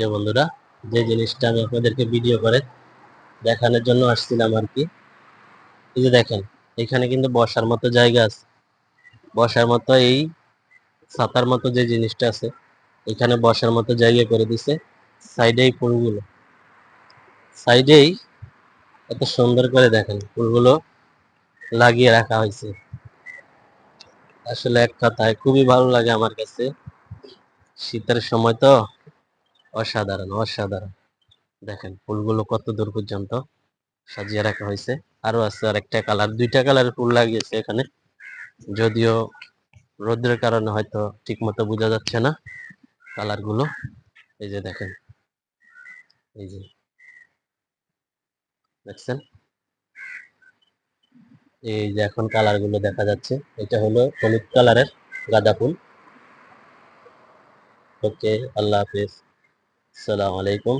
যে বন্ধুরা, যে জিনিসটা আমি আপনাদেরকে ভিডিও করে দেখানোর জন্য আসছিলাম আর কি। এই যে দেখেন, এখানে কিন্তু বসার মতো জায়গা আছে। বসার মতো এই ছাতার মতো যে জিনিসটা আছে, এখানে বসার মতো জায়গা করে দিছে সাইডেই ফুলগুলো। সাইডেই এত সুন্দর করে দেখেন, ফুলগুলো লাগিয়ে রাখা হয়েছে। আসলে এক কথায় খুবই ভালো লাগে আমার কাছে। শীতের সময় তো অসাধারণ অসাধারণ। দেখেন, ফুলগুলো কত দূর পর্যন্ত সাজিয়ে রাখা হয়েছে। আরও আছে আর একটা কালার। দুইটা কালারের ফুল লাগিয়েছে এখানে। যদিও রোদ্রের কারণে হয়তো ঠিক মতো বোঝা যাচ্ছে না কালারগুলো এই যে দেখেন। এই যে। দেখছেন? এই যে এখন কালারগুলো দেখা যাচ্ছে। এটা হলো হলুদ কালারের গাঁদা ফুল। ওকে, আল্লাহ হাফিজ। আসসালামু আলাইকুম